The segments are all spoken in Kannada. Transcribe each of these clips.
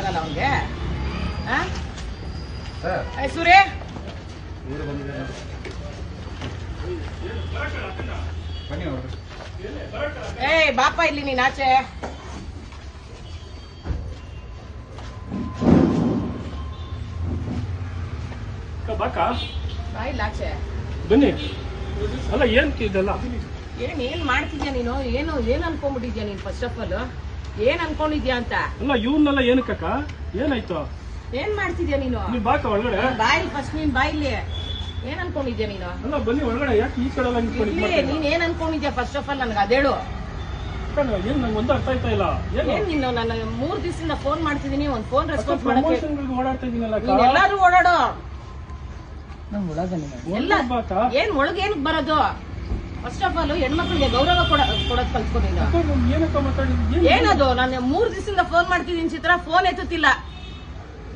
ಆಗಲ್ಲ ಅವ್ನಿಗೆ? ಸೂರಿ. ಏಯ್ ಬಾಪ ಇಲ್ಲಿ ನೀನ್ ಆಚೆ. ಬಾಕ? ಆಚೆ. ಬನ್ನಿ. ಅಲ್ಲ ಏನ್ ಇದೆಲ್ಲ? ಏನ್ ಏನ್ ಮಾಡ್ತಿದ್ಯಾ ನೀನು? ಏನು ಏನ್ ಅನ್ಕೊಂಡ್ಬಿಟ್ಟಿದ್ಯಾ ನೀನ್ ಫಸ್ಟ್ ಆಫ್ ಆಲ್ ಏನ್ ಅನ್ಕೊಂಡಿದ್ಯಾ ಅಂತ? ಅಲ್ಲ ಇವನ್ನೆಲ್ಲ ಏನಕ್ಕಕ್ಕ ಏನಾಯ್ತು? ಏನ್ ಮಾಡ್ತಿದ್ಯಾ ನೀನು? ನೀವ್ ಬಾಕ ಒಳಗಡೆ? ಬಾಯಿ ಫಸ್ಟ್ ನೀನ್ ಬಾಯಿಲಿ. ಏನ್ ಅನ್ಕೊಂಡಿದ್ಯಾ ನೀನು? ಅಲ್ಲ ಬನ್ನಿ ಒಳಗಡೆ ಯಾಕೆ ಈ ಕಡೆ ಎಲ್ಲ ನಿಂತ್ಕೊಂಡು ಇದ್ ಇಲ್ಲಿ ಮಾಡ್ತೀರಾ? ನೀನ್ ಏನ್ ಅನ್ಕೊಂಡಿದ್ಯಾ ಫಸ್ಟ್ ಆಫ್ ಆಲ್ ನನ್ಗೆ ಅದೇಳು. ಅಕ್ಕ, ಏನ್ ನಂಗೆ ಒಂದು ಅರ್ಥ ಆಯ್ತಾ ಇಲ್ಲ? ಏನು? ಏನ್ ನೀನು ನಾನು ಮೂರ್ ದಿವಸದಿಂದ ಫೋನ್ ಮಾಡ್ತಿದೀನಿ ಒಂದ್ ಫೋನ್ ರೆಸ್ಪಾನ್ಸ್ ಮಾಡಕ್ಕೆ ಪ್ರಮೋಷನ್ಗಳಿಗೆ ಓಡಾಡ್ತಾ ಇದೀನಲ್ಲ ಅಕ್ಕ. ನೀನ್ ಎಲ್ಲಾರು ಓಡಾಡೋ. ಎಲ್ಲ ಬಾಕ? ಏನ್ ಒಳಗೆ ಏನಕ್ ಬರೋದು? ಫಸ್ಟ್ ಆಫ್ ಆಲ್ ಹೆಣ್ಮಕ್ಳಿಗೆ ಗೌರವ ಕೊಡ ಕೊಡೋದ್ ಕಲ್ತ್ಕೊಂಡಿಲ್ಲ ಏನದು? ನಾನು ಮೂರ್ ದಿವಸದಿಂದ ಫೋನ್ ಮಾಡ್ತಿದ್ದೀನಿ ಚಿತ್ರ ಫೋನ್ ಎತ್ತುತ್ತಿಲ್ಲ.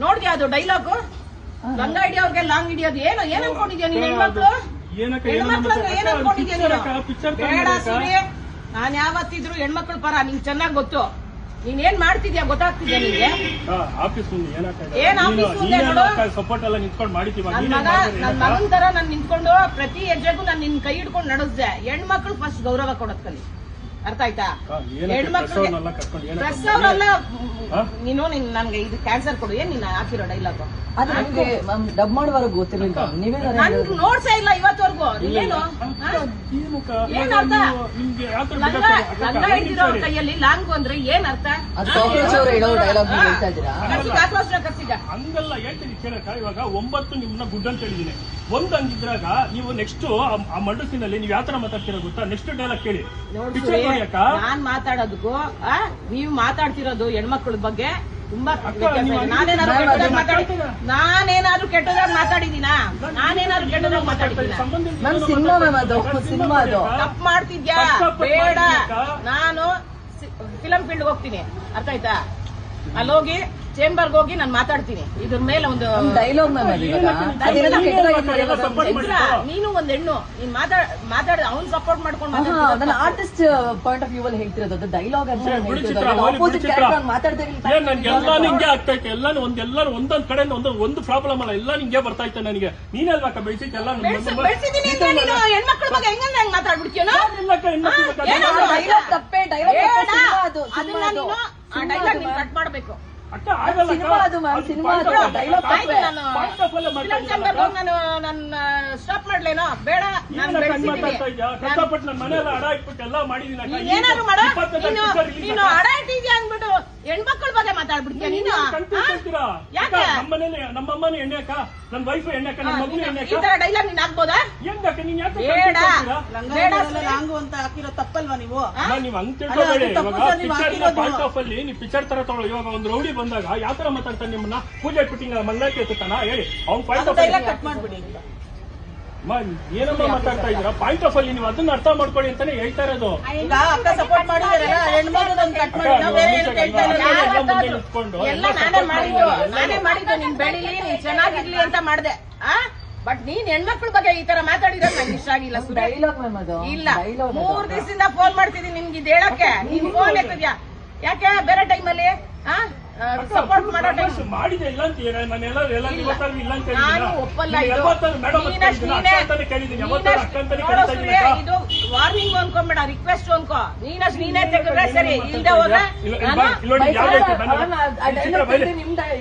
ನೋಡ್ದ್ಯಾ ಅದು ಡೈಲಾಗು ಲಂಗ ಹಿಡಿಯೋರ್ಗೆ ಲಾಂಗ್ ಹಿಡಿಯೋದು ಏನು ಏನ್ ಅನ್ಕೊಂಡಿದ್ಯಾ ನೀನ್ ಹೆಣ್ಮಕ್ಳು? ಹೆಣ್ಮಕ್ಳು ಏನ್ ಅನ್ಕೊಂಡಿದ್ಯಾ ನೀನು? ಅಕ್ಕ, picture ಬೇಡ ಸೂರ್ಯ. ನಾನ್ ಯಾವತ್ತಿದ್ರು ಹೆಣ್ಮಕ್ಳು ಪರ ನಿಂಗ್ ಚೆನ್ನಾಗ್ ಗೊತ್ತು. ನೀನ್ ಏನ್ ಮಾಡ್ತಿದ್ಯಾ? ಗೊತ್ತಾಗ್ತಿದ್ಯಾ ನಿಂಗೆ? ಆಫೀಸ್? ಏನ್ ಆಫೀಸ್ ಮುಂದೆ ನೋಡು? ಸಪೋರ್ಟ್ ಎಲ್ಲ ನಿಂತ್ಕೊಂಡು ಮಾಡಿದ್ದೀವ? ನನ್ ನೀನೇನ್ ಮಗ ನನ್ ಮಗನ್ ತರ ನಾನ್ ನಿಂತ್ಕೊಂಡು ಪ್ರತಿ ಹೆಜ್ಜೆಗೂ ನಾನು ನಿನ್ ಕೈ ಹಿಡ್ಕೊಂಡು ನಡೆಸ್ದೆ. ಹೆಣ್ಮಕ್ಳು ಫಸ್ಟ್ ಗೌರವ ಕೊಡೋದ್ ಕಲಿ ಅರ್ಥ ಆಯ್ತಾ? ಹೆಣ್ಮಕ್ಳು? ನೀನು ನಿನ್ ನನ್ಗೆ ಇದು ಕ್ಯಾನ್ಸರ್ ಕೊಡು ಏನ್ ನೀನ್ ಹಾಕಿರೋ ಡೈಲಾಗ್ ಅದು ಡಬ್ ಮಾಡುವಾಗ ಗೊತ್ತಿರಲಿಲ್ಲ. ನೀವೇ ನನ್ ನೋಡ್ಸೇ ಇಲ್ಲ ಇವತ್ತವರೆಗೂ? ಏನ್ ಅರ್ಥ? ಲಂಗ ಹಿಡಿದಿರೋ ಕೈಯಲ್ಲಿ ಲಾಂಗು ಅಂದ್ರೆ ಏನ್ ಅರ್ಥ? ಅದು ಕಾಕ್ರೋಚ್ ಅವರು ಹೇಳೋ ಡೈಲಾಗ್ ನೀವು ಹೇಳ್ತಾ ಇದ್ದೀರಾ? ಕರ್ಸಿಗ ಆಕ್ರೋಶ ಕರ್ಸಿಗ ಹಂಗಲ್ಲ ಹೇಳ್ತೀನಿ ಕೇಳಕ್ಕ. ಇವಾಗ ಒಂಬತ್ತು ನಿಮ್ಮನ್ನ ಗುಡ್ ಅಂತ ಹೇಳಿದೀನಿ ಒಂದ್ ಹಂಗಿದ್ರಾಗ ನೀವು ನೆಕ್ಸ್ಟ್ ಆ ಮಂಡಸಿನಲ್ಲಿ ನೀವು ಯಾವ ತರ ಮಾತಾಡ್ತೀರಾ ಗೊತ್ತಾ? ನೆಕ್ಸ್ಟ್ ಡೈಲಾಗ್ ಕೇಳಿ. ಪಿಕ್ಚರ್ ನಾನ್ ಮಾತಾಡೋದಕ್ಕೂ ಆ, ನೀವು ಮಾತಾಡ್ತಿರೋದು ಹೆಣ್ಮಕ್ಳ ಬಗ್ಗೆ ತುಂಬಾ ನಾನೇನಾದ್ರು ಕೆಟ್ಟದಾಗ ಮಾತಾಡಿದೀನಾ ನಾನೇನಾದ್ರು ಕೆಟ್ಟದಾಗ ಅಕ್ಕ, ತಪ್ಪು ಮಾಡ್ತಿದ್ಯಾ? ಬೇಡ. ನಾನು ಫಿಲಂ ಫೀಲ್ಡ್ ಹೋಗ್ತೀನಿ. ಅರ್ಥ ಆಯ್ತಾ? ಅಲ್ಲೋಗಿ ಚೇಂಬರ್ಗೆ ಹೋಗಿ ನಾನು ಮಾತಾಡ್ತೀನಿ. ಇದ್ರ ಮೇಲೆ ಒಂದು ಡೈಲಾಗ್ ನೀನು ಒಂದ್ ಹೆಣ್ಣು. ನೀನ್ ಮಾತಾಡ್ ಮಾತಾಡ ಅವ್ನ್ ಸಪೋರ್ಟ್ ಮಾಡ್ಕೊಂಡು ಆರ್ಟಿಸ್ಟ್ ಪಾಯಿಂಟ್ ಆಫ್ ವ್ಯೂ ಅಲ್ಲಿ ಹೇಳ್ತಿರೋದು. ಅದು ಡೈಲಾಗ್ ಎಲ್ಲಾನು ಹಿಂಗೆ ಆಗ್ತೈತೆ. ಎಲ್ಲಾನು ಒಂದ್ ಎಲ್ಲಾರು ಒಂದೊಂದ್ ಕಡೆ ಒಂದು ಒಂದು ಪ್ರಾಬ್ಲಮ್ ಅಲ್ಲ. ಎಲ್ಲ ಹಿಂಗೆ ಬರ್ತಾ ಇತ್ತು ನನಗೆ. ನೀನಲ್ವಾಕ ಬೆಳೆಸಿದ್ ಎಲ್ಲ ಹೆಣ್ಮಕ್ಳ ಬಗ್ಗೆ ಹೆಂಗಂದ್ರೆ ಹೆಂಗ್ ಮಾತಾಡ್ಬಿಡ್ತೀಯೋ? ತಪ್ಪೇ ಡೈಲಾಗ್ ಅದು ಅದನ್ನ ಅದು. ನೀನು ಆ ಡೈಲಾಗ್ ನೀನ್ ಕಟ್ ಮಾಡ್ಬೇಕು. ಅಕ್ಕ ಆಗಲ್ಲ ಸಿನಿಮಾ ಅದು ma'am, ಸಿನಿಮಾ ಅದು, dialogue ಆಯ್ತು ನಾನು ಫಿಲಂ ಚೇಂಬರ್ ಹೋಗಿ ನಾನು ನನ್ನ ಸ್ಟಾಪ್ ಮಾಡ್ಲೇನೋ? ಬೇಡ ನಾನು ಕಷ್ಟಪಟ್ಟು ನನ್ನ ಮನೆಯಲ್ಲ ಅಡ ಇಟ್ಬಿಟ್ಟು ಎಲ್ಲ ಮಾಡಿದೀನಿ ಅಕ್ಕ. ನೀನ್ ಈಗ ಏನಾದ್ರು ಮಾಡ. ನೀನು ಅಡ ಇಟ್ಟಿದ್ಯಾ ಅಂದ್ಬಿಟ್ಟು ಹೆಣ್ಮಕ್ಳ ಬಗ್ಗೆ ಮಾತಾಡ್ಬಿಡ್ತೀಯ ನೀನು? ಯಾಕೆ ಅಕ್ಕ, ನಮ್ಮ ಮನೇಲಿ ನಮ್ಮ ಅಮ್ಮನ ಎಣ್ಣೆ ಅಕ್ಕ. ನನ್ನ ವೈಫ್ ಎಣ್ಣೆ ಅಕ್ಕ. ನನ್ನ ಮಗನ ಎಣ್ಣೆ ಈ ಅಕ್ಕ. ತರ ಡೈಲಾಗ್ ನೀನ್ ಹಾಕ್ಬೋದಾ? ಹೆಂಗಕ್ಕ ನೀನ್ ಯಾಕೆ ಬೇಡ. confuse ಆಗ್ತೀರಾ? ಬೇಡ. ಲಾಂಗು ಅಂತ ಹಾಕಿರೋ ತಪ್ಪಲ್ವಾ ನೀವು? ಅಮ್ಮ, ನೀವ್ ಹಂಗ್ ತಿಳ್ಕೊಬೇಡಿ. ಇವಾಗ ನೀವು ಪಿಕ್ಚರ್ ಹಾಕಿರೋದು. ಪಾಯಿಂಟ್ ಆಫ್ ಅಲ್ಲಿ ನೀವು ಪಿಕ್ಚರ್ ತರ ತಗೊಳ್ಳಿ. ಇವಾಗ ಒಂದು ರೌಡಿ ಬಂದಾಗ ಯಾವ ತರ ಮಾತಾಡ್ತಾನೆ ನಿಮ್ಮನ್ನ? ಪೂಜೆ ಇಟ್ಬಿಟ್ಟಿಂಗ್ ಮಂಗಳಕ್ಕೆ ಎತ್ತುತ್ತಾನ? ಹೇಳಿ. ಅವ್ನ್ ಪಾಯಿಂಟ್ ಆಫ್ ಕಟ್ ಮಾಡ್ಬಿಡಿ ಏನಮ್ಮ ಮಾತಾಡ್ತಾ ಇದೀರಾ ಪಾಯಿಂಟ್ ಆಫ್ ಅಲ್ಲಿ ನೀವು ಅದನ್ನ ಅರ್ಥ ಮಾಡ್ಕೊಳ್ಳಿ ಅಂತಾನೆ ಹೇಳ್ತಾ ಇರೋದು. ಚೆನ್ನಾಗಿರ್ಲಿ ಅಂತ ಮಾಡ್ದೆ. ಆ? ಬಟ್ ನೀನ್ ಹೆಣ್ಮಕ್ಳ ಬಗ್ಗೆ ಈ ತರ ಮಾತಾಡಿದ್ರೆ ನಂಗೆ ಇಷ್ಟ ಆಗಿಲ್ಲ ಇಲ್ಲ. ಡೈಲಾಗ್ ಮೂರ್ ದಿವಸದಿಂದ ಫೋನ್ ಮಾಡ್ತಿದೀನಿ ನಿಮ್ಗೆ ಇದು ಹೇಳಕ್ಕೆ. ನೀನ್ ಫೋನ್ ಎತ್ತಿದ್ಯಾ? ಯಾಕೆ? ಬೇರೆ ಟೈಮಲ್ಲಿ ಸಪೋರ್ಟ್ ಮಾಡೋ ಟೈಮ್ ಮಾಡಿದೆ ಇಲ್ಲ ಅಂತ ನಾನು ಎಲ್ಲ ಎಲ್ಲ ಇಲ್ಲ. ಇವತ್ತಾದ್ರೂ ಇಲ್ಲ ಅಂತ ನಾನು ಒಪ್ಪಲ್ಲ ಇದು. ನೀನಷ್ಟ್? ನೀನೇ-. ಇದು ವಾರ್ನಿಂಗ್ ಅನ್ಕೊಂಬೇಡ ರಿಕ್ವೆಸ್ಟ್ ಅನ್ಕೋ. ನೀನಷ್ಟು ನೀನೇ ತೆಗೆದ್ರೆ ಸರಿ ಇಲ್ದೆ ಹೋದ್ರೆ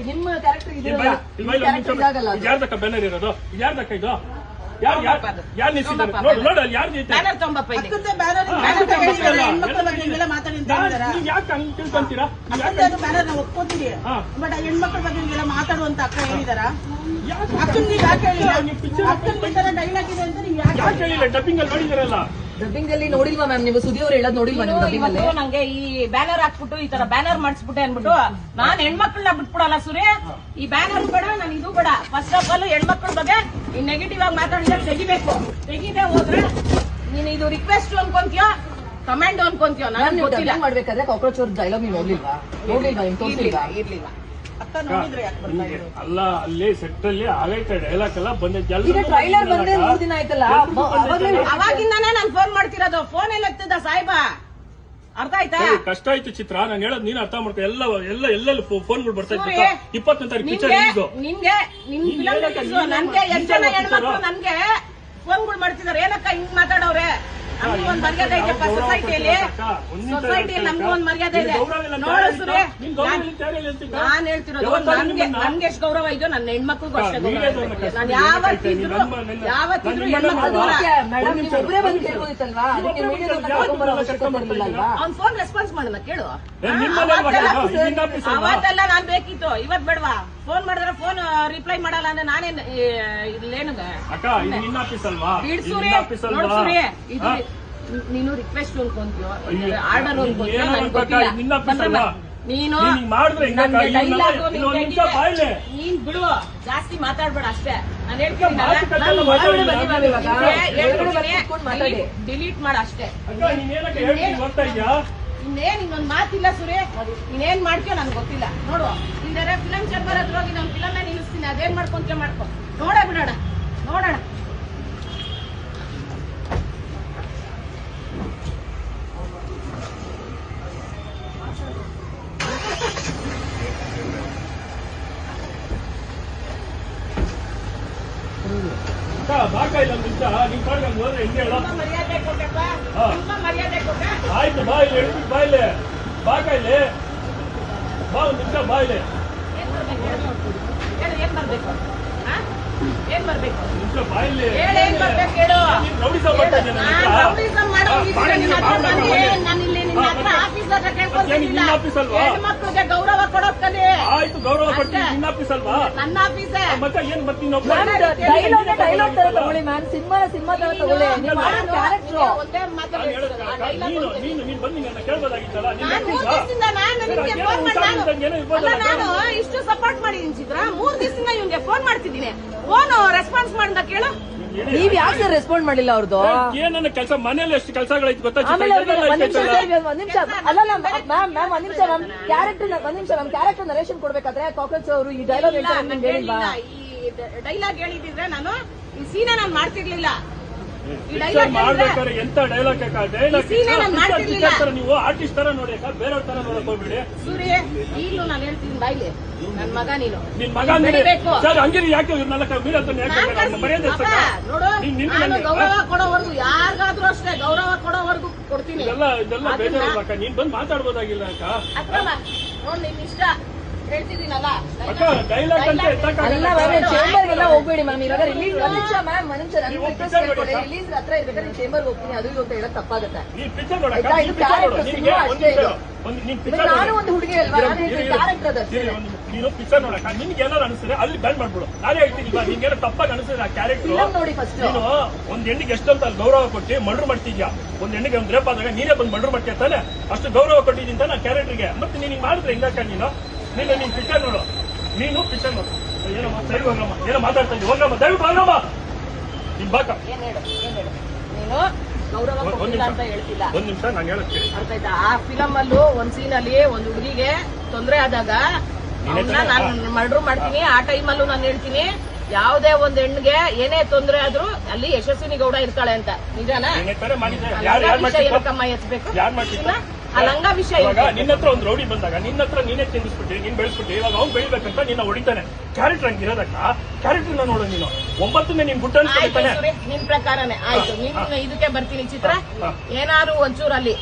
ನಿಮ್ಮ ಕ್ಯಾರೆಕ್ಟರ್ ಇದೆಯಲ್ಲ ಇದ್ಯಾರ್ದಕ್ಕ ಬ್ಯಾನರ್ ಇರೋದು? ಯಾರ್ದಕ್ಕ ಇದು? ಯಾರು ಯಾರು. ಯಾರು ನಿಲ್ಸಿದ್ದಾರೆ? ನೋಡು. ನೋಡು ಅಲ್ಲಿ ಯಾರ್ದು ಐತೆ ಬ್ಯಾನರ್ ತೊಂಬಪ್ಪ ಇಲ್ಲಿ ಯಾರು- ನೀವ್ ಯಾಕೆ ಹಂಗ್ ತಿಳ್ಕೊಂತೀರಾ? ನೀವ್ ಯಾಕೆ ಬ್ಯಾನರ್ ನಾವು ಒಪ್ಕೋತೀವಿ. ಹಾ. ಬಟ್ ಹೆಣ್ಮಕ್ಳ ಬಗ್ಗೆ ಹಿಂಗೆಲ್ಲ ಮಾತಾಡುವಂತ ಅಕ್ಕ ಹೇಳಿದಾರ? ಯಾಕೆ ಅಕ್ಕನ್ ನೀವ್ ಯಾಕೆ ಹೇಳಿಲ್ಲ? ಅಕ್ಕನ್ ಡೈಲಾಗ್ ಇದೆ ಅಂತ ನೀವು ಯಾಕೆ ಯಾಕೆ ಹೇಳಿಲ್ಲ? ಡಬ್ಬಿಂಗ್ ಅಲ್ಲಿ ನೋಡಿದಾರಲ್ಲ ಡಬ್ಬಿಂಗ್ ಅಲ್ಲಿ ನೋಡಿಲ್ವಾ ಮ್ಯಾಮ್ ನೀವು ಸುದಿ ಅವ್ರು ಹೇಳೋದ್ ನೋಡಿಲ್ವಾ ನೀವು ಡಬ್ಬಿಂಗ್ ಅಲ್ಲಿ ಇವತ್ತು ನಂಗೆ ಈ ಬ್ಯಾನರ್ ಹಾಕ್ಬಿಟ್ಟು ಈ ತರ ಬ್ಯಾನರ್ ಮಾಡಿಸ್ಬಿಟ್ಟೆ ಅನ್ಬಿಟ್ಟು ನಾನ್ ಹೆಣ್ಮಕ್ಳನ್ನ ಬಿಟ್ಬಿಡಲ್ಲ ಸುರೇ. ಈ ಬ್ಯಾನರ್ ಬೇಡ ನಾನು ಇದು ಬೇಡ. ಫಸ್ಟ್ ಆಫ್ ಆಲ್ ಹೆಣ್ಮಕ್ಳ ಬಗ್ಗೆ ಈ ನೆಗೆಟಿವ್ ಆಗಿ ಮಾತಾಡಿದ್ರೆ ತೆಗಿಬೇಕು. ತೆಗಿದೆ ಹೋದ್ರೆ ನೀನ್ ಇದು ರಿಕ್ವೆಸ್ಟ್ ಅನ್ಕೊಂತೀಯ? ಕಮೆಂಡ್ ಅನ್ಕೊಂತೀಯ? ನಾನು ಮಾಡ್ಬೇಕಾದ್ರೆ ಕಾಕ್ರೋಚ್ ಅವ್ರ ಡೈಲಾಗ್ ನೀವು ನೋಡ್ಲಿಲ್ವಾ? ನೋಡ್ಲಿಲ್ವಾ? ಇರ್ಲಿಲ್ಲ. ಅಲ್ಲ ಅಲ್ಲಿ ಸೆಟ್ ಅಲ್ಲಿ ಆಗೈತೆ ಡೈಲಾಗ್ ಎಲ್ಲ ಬಂದೈತೆ ಈಗ ಟ್ರೈಲರ್ ಬಂದೇ ಮೂರ್ ದಿನ ಆಯ್ತಲ್ಲ? ಅವಾಗಿಂದಾನೇ ನಾನು ಫೋನ್ ಮಾಡ್ತಿರೋದು. ಫೋನ್ ಎಲ್ಲ ಎತ್ತದ ಸಾಹೇಬ? ಅರ್ಥ ಆಯ್ತಾ? ಕಷ್ಟ ಆಯ್ತು ಚಿತ್ರ. ನಾನು ಹೇಳೋದು ನೀನು ಅರ್ಥ ಮಾಡ್ಕೊ. ಎಲ್ಲ ಎಲ್ಲ ಎಲ್ಲೆಲ್ಲ ಫೋನ್ಗಳು ಬರ್ತಾ ಇತ್ತು ಇಪ್ಪತ್ತನೇ ತಾರೀಕು ಪಿಕ್ಚರ್ ನಿನ್ಗೆ ನಿಮ್ಗೆ ನೀನ್ ನನ್ಗೆ ನೀನ್ ಜನ ಹೆಣ್ಮಕ್ಳು ನನ್ಗೆ ಫೋನ್ಗಳು ಮಾಡ್ತಿದಾರೆ. ಏನಕ್ಕ ಹಿಂಗ್ ಮಾತಾಡೋರೆ ನಮ್ಗೂ ಒಂದ್ ಮರ್ಯಾದೆ ಗೌರವ ಸೊಸೈಟಿಯಲ್ಲಿ ಕೊಡ್ತೀವಿ ಅಕ್ಕ. ಸೊಸೈಟಿಯಲ್ಲಿ ನಮ್ಗೂ ಒಂದ್ ಮರ್ಯಾದೆ ಇದೆ ನೀನ್ ಹೇಳ್ತಿರೋದು ನನ್ಗೆ ನನ್ಗೆ ಎಷ್ಟು ಗೌರವ ಇದೆಯೋ ನನ್ನ ಹೆಣ್ಮಕ್ಳಿಗೂ ಅಷ್ಟೇ ಗೌರವ ನಾನು ಯಾವತ್ತಿದ್ರು ಯಾವತ್ತಿದ್ರು ಹೆಣ್ಮಕ್ಳು ಒಬ್ಬರೇ ಬಂದು ಕೇಳ್ಬೋದಿತ್ತಲ್ವಾ ಅವ್ನ್ ಫೋನ್ ರೆಸ್ಪಾನ್ಸ್ ಮಾಡಲ್ಲ ಕೇಳು? ಅವತ್ತೆಲ್ಲ ನಾನ್ ಬೇಕಿತ್ತು ಇವತ್ ಬೇಡವಾ ಫೋನ್ ಮಾಡಿದ್ರೆ ಫೋನ್ ರಿಪ್ಲೈ ಮಾಡಲ್ಲ ಅಂದ್ರೆ ನಾನೇನ್ ಇಲ್ಲೇನು ಅಕ್ಕ ಇದು ನಿನ್ನ ಆಫೀಸ್ ಅಲ್ವಾ? ಬಿಡ್ಸೂರಿ ಆಫೀಸ್ ಅಲ್ವಾ? ಇದು ನೀನು ರಿಕ್ವೆಸ್ಟ್ ಅನ್ಕೊಂತೀಯೋ ಆರ್ಡರ್ ಅನ್ಕೊಂತೀಯೋ ಏನೋ ನನ್ಗೆ ಅನ್ಕೊಕ್ಕ, ಗೊತ್ತಿಲ್ಲ. ನಿನ್ನ ಆಫೀಸ್ ಅಲ್ವಾ? ನೀನು ನೀನ್ ಮಾಡಿದ್ರೆ ಬಿಡು ಜಾಸ್ತಿ ಮಾತಾಡ್ಬೇಡ ಅಷ್ಟೇ. ನಾನು ಹೇಳ್ತೀನಿ. ಡಿಲೀಟ್ ಮಾಡ ಅಷ್ಟೇ. ಇನ್ನೇನ್ ಇನ್ನೊಂದ್ ಮಾತಿಲ್ಲ ಸುರೇ? ಇನ್ನೇನ್ ಮಾಡ್ತೀಯೋ ನನ್ಗೆ ಗೊತ್ತಿಲ್ಲ. ನೋಡು. ಇಲ್ದರೆ ಫಿಲಂ ಚೇಂಬರ್ ಹತ್ರ ಹೋಗಿ ನಾನು ಫಿಲಮ್ ನಿಲ್ಲಿಸ್ತೀನಿ ಅದೇನ್ ಮಾಡ್ಕೊಂತ ಮಾಡ್ಕೊ. ನೋಡ ಬಿಡೋಣ ನೋಡೋಣ. ಮರ್ಯಾದೆ ಕೊಟ್ಟಪ್ಪ. ತುಂಬಾ ಮರ್ಯಾದೆ ಕೊಟ್ಟ ಆಯ್ತು ಬಾ ಇಲ್ಲಿ ಹೇಳ್ಬಿಟ್ಟು ಬಾ ಒಂದ್ ನಿಮಿಷ ಬಾ ಇಲ್ಲಿ ಏನ್ ಬರ್ಬೇಕು ಹೇಳು ನೋಡ್ತೀನಿ. ಹೇಳು ಏನ್ ಬರ್ಬೇಕು ಹಾ? ಏನ್ ಬರ್ಬೇಕು. ಏನ್ ಬರ್ಬೇಕು ಹೇಳು. ರೌಡಿಸಂ ಮಾಡೋ ನಾನು ಇಲ್ಲಿ ಹತ್ರ? ಆಫೀಸ್ ಹತ್ರ ಕೇಳ್ಕೊಂತಿಲ್ಲ ಹೆಣ್ಮಕ್ಳಿಗೆ ಗೌರವ ಕೊಡೋದ್ ಕಲಿ ಆಯ್ತು ಗೌರವ ಕೊಡ್ತೀನಿ ಅಷ್ಟೇ. ನಿನ್ನ ಆಫೀಸ್ ಅಲ್ವಾ? ನನ್ನ ಆಫೀಸೇ ಮತ್ತೆ ಏನ್ ಮತ್ತೆ ಇನ್ನೊಬ್ಬ ಡೈಲಾಗ್ ಡೈಲಾಗ್ ತರ ತಗೊಳ್ಳಿ ಮ್ಯಾಮ್ ಸಿನಿಮಾ ಸಿನಿಮಾ ತರ ತಗೊಳ್ಳಿ. ಕ್ಯಾರೆಕ್ಟರ್ ಒಂದೇ ನಾನ್ ನೀನು ನೀನು ಬಂದು ನನ್ನ ನೀನ್ ನಾನ್ ನಿಮ್ಗೆ ಫೋನ್ ಮಾಡಿ ನಾನು ನಾನು ಇಷ್ಟು ಸಪೋರ್ಟ್ ಮಾಡಿದೀನಿ ಚಿತ್ರ ಮೂರ್ ದಿವಸದಿಂದ ಇವ್ಗೆ ಫೋನ್ ಮಾಡ್ತಿದ್ದೀನಿ. ಫೋನ್ ರೆಸ್ಪಾನ್ಸ್ ಮಾಡ್ದ ಕೇಳು. ನೀವ್ ಯಾಕೆ ಸರ್ ರೆಸ್ಪಾಂಡ್ ಮಾಡಿಲ್ಲ ಅವ್ರದ್ದು ಏನನ್ನ ಕೆಲಸ? ಮನೇಲಿ ಎಷ್ಟು ಕೆಲಸಗಳೈತು ಗೊತ್ತಾ ಆಮೇಲೆ ಅವ್ರಿಗೆ ಒಂದ್ ನಿಮಿಷ ಒಂದ್ ನಿಮಿಷ. ಅಲ್ಲ ಮ್ಯಾಮ್ ಮ್ಯಾಮ್ ಒಂದ್ ನಿಮಿಷ ನಮ್ ಕ್ಯಾರೆಕ್ಟರ್ ಒಂದ್ ನಿಮಿಷ ನಮ್ ಕ್ಯಾರೆಕ್ಟರ್ ನರೇಷನ್ ಕೊಡ್ಬೇಕಾದ್ರೆ ಕಾಕ್ರೋಚ್ ಅವರು ಈ ಡೈಲಾಗ್ ಹೇಳ್ತಾರೆ ಡೈಲಾಗ್ ಹೇಳಿದ್ರೆ ನಾನು ಈ ಸೀನ ನಾನು ಮಾಡ್ತಿರ್ಲಿಲ್ಲ. ಮಾಡ್ಬೇಕಾದ್ರೆ ಎಂತ ಡೈಲಾಗ್ ಡೈಲಾಗ್ ನೀವು ಆರ್ಟಿಸ್ಟ್ ತರ ನೋಡಿ ಅಕ್ಕ ಬೇರೆಯವ್ರ ತರ ನೋಡಕ್ ಹೋಗ್ಬಿಡಿ. ಸೂರ್ಯ ಈಗಲೂ ನಾನು ಹೇಳ್ತೀನಿ ಬಾಯ್ಲಿ. ನನ್ ಮಗ ನೀನು. ನಿನ್ ಮಗ. ಸರ್ ಹಂಗಿರಿ ಯಾಕೆ ಇವ್ರನ್ನೆಲ್ಲ ಮೀರ ಅಂತ ಯಾಕೆ? ಮರ್ಯಾದೆ ನೋಡು ನೀನ್ ಗೌರವ ಕೊಡೋವರೆಗೂ ಯಾರಿಗಾದ್ರೂ ಅಷ್ಟೇ ಗೌರವ ಕೊಡೋವರೆಗೂ ಕೊಡ್ತೀನಿ. ಇದೆಲ್ಲ ಇದೆಲ್ಲ ಅದನ್ನ- ಬೇಜಾರಲ್ಲ ಅಕ್ಕ. ನೀನ್ ಬಂದ್ ಮಾತಾಡ್ಬೋದಾಗಿಲ್ಲ ಅಕ್ಕ. ನೋಡ್ ನಿನ್ ಇಷ್ಟ. ಹೇಳ್ತಿದ್ದೀನಲ್ಲ? ಅಕ್ಕ ಡೈಲಾಗ್ ಅಂತ ಅಲ್ಲ ಎತ್ತಕ್ಕಾಗಲ್ಲ ಚೇಂಬರ್ ಗೆಲ್ಲ ಹೋಗ್ಬೇಡಿ ಮ್ಯಾಮ್ ಇವಾಗ ರಿಲೀಸ್ ಒಂದ್ ನಿಮಿಷ ಮ್ಯಾಮ್ ಒಂದ್ ನಿಮಿಷ ನೀವು ರಿಕ್ವೆಸ್ಟ್ picture ರಿಲೀಸ್ ಹತ್ರ ಇರ್ಬೇಕಾದ್ರೆ ನೀವು ಚೇಂಬರ್ ಹೋಗ್ತೀನಿ. ಅದು ಇದು ಅಂತ ಹೇಳಕ್ ತಪ್ಪಾಗುತ್ತೆ ನೀನ್ ಆಯ್ತಾ, ಇದು ಸಿನಿಮಾ ಅಷ್ಟೇ ಇದು. ಒಂದ್ ನೀನ್ ಹುಡುಗಿ ಅಲ್ವಾ? ನಾನು ಹೇಳ್ತೀನಿ ಕ್ಯಾರೆಕ್ಟರ್ ಅದಷ್ಟೇ ನೀನು ಪಿಕ್ಚರ್ ನೋಡಕ್ಕ ನಿನ್ಗೆ ಏನಾರು ಅನಿಸಿದ್ರೆ ಅಲ್ಲಿ ಬ್ಯಾನ್ ಮಾಡ್ಬಿಡು. ನಾನೇ ಹೇಳ್ತೀನಿ ಇವಾಗ ತಪ್ಪಾಗಿ ಅನಿಸಿದ್ರೆ ಆ ಕ್ಯಾರೆಕ್ಟರ್ ಫಿಲಮ್ ನೋಡಿ ಫಸ್ಟ್ ನೀನು ಒಂದ್ ಹೆಣ್ಣಿಗೆ ಎಷ್ಟಂತ ಗೌರವ ಕೊಟ್ಟು ಮರ್ಡರ್ ಮಾಡ್ತಿದ್ಯಾ? ಒಂದ್ ಹೆಣ್ಣಿಗೆ ಒಂದ್ ರೇಪ್ ಆದಾಗ ನೀನೇ ಬಂದು ಮರ್ಡರ್ ಮಾಡ್ತೀಯ ತಾನೆ? ಅಷ್ಟು ಗೌರವ ಕೊಟ್ಟಿದ್ದೀನಿ ತಾನೆ ಕ್ಯಾರೆಕ್ಟರ್ಗೆ ಮತ್ತೆ ನೀನು ಮಾಡಿದ್ರೆ ಹಿಂಗಾಕ ನೀನು? ನೀನು ನೀನ್ ಪಿಚರ್ ನೋಡು. ನೀನು ಪಿಚರ್ ನೋಡು. ಏನಮ್ಮ ಸರಿ ಹೋಗಮ್ಮ ಏನೋ ಮಾತಾಡ್ತಾ ಇದ್ದೀವಿ ಹೋಗಮ್ಮ ದಯವಿಟ್ಟು ಹೋಗಮ್ಮ ನೀನ್ ಬಾಕ. ಏನ್ ಹೇಳು ಏನ್ ಹೇಳು? ನೀನು ಗೌರವ ಒಂದ್ ಕೊಟ್ಟಿಲ್ಲ ಅಂತ ಹೇಳ್ತಿಲ್ಲ. ಒಂದ್ ನಿಮಿಷ ನಾನು ಅರ್ಥ ಆಯ್ತಾ ಆ ಫಿಲಮ್ ಅಲ್ಲೂ ಒಂದ್ ಸೀನ್ ಅಲ್ಲಿ ಒಂದ್ ಹುಡುಗಿಗೆ ತೊಂದ್ರೆ ಆದಾಗ ನಾನು ಮರ್ಡರ್ ಮಾಡ್ತೀನಿ. ಆ ಟೈಮಲ್ಲೂ ನಾನು ಹೇಳ್ತೀನಿ ಯಾವುದೇ ಒಂದ್ ಹೆಣ್ಣಿಗೆ ಏನೇ ತೊಂದ್ರೆ ಆದ್ರೂ ಅಲ್ಲಿ ಯಶಸ್ವಿನಿ ಗೌಡ ಇರ್ತಾಳೆ ಅಂತ. ನಿಜಾನಾ? ವಿಷಯ ಮಾಡ್ತಿದ್ರು ಆ ಲಂಗ ವಿಷಯ. ನಿನ್ನ ಹತ್ರ ಒಂದು ರೌಡಿ ಬಂದಾಗ ನಿನ್ನ ಹತ್ರ ನೀನೇ ತಿನ್ನಿಸ್ಬಿಟ್ಟು ನೀನ್ ಬೆಳೆಸ್ಬಿಟ್ಟು ಇವಾಗ ಅವ್ನು ಬೆಳಿಬೇಕಂತ ನಿನ್ನ ಹೊಡಿತಾನೆ. ಕ್ಯಾರೆಕ್ಟರ್ ಹಂಗಿರೋದಕ್ಕ ಕ್ಯಾರೆಕ್ಟರ್ ನೋಡು ನೀನು. ಒಂಬತ್ತನೇ ನಿನ್ ಗುಡ್ಡ ನಿನ್ ಪ್ರಕಾರನೇ. ಆಯ್ತು ನಿನ್ ಇದಕ್ಕೆ ಬರ್ತೀನಿ ಚಿತ್ರ. ಏನಾದ್ರು ಒಂಚೂರಲ್ಲಿ.